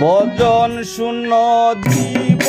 ভজন শূন্য দিব।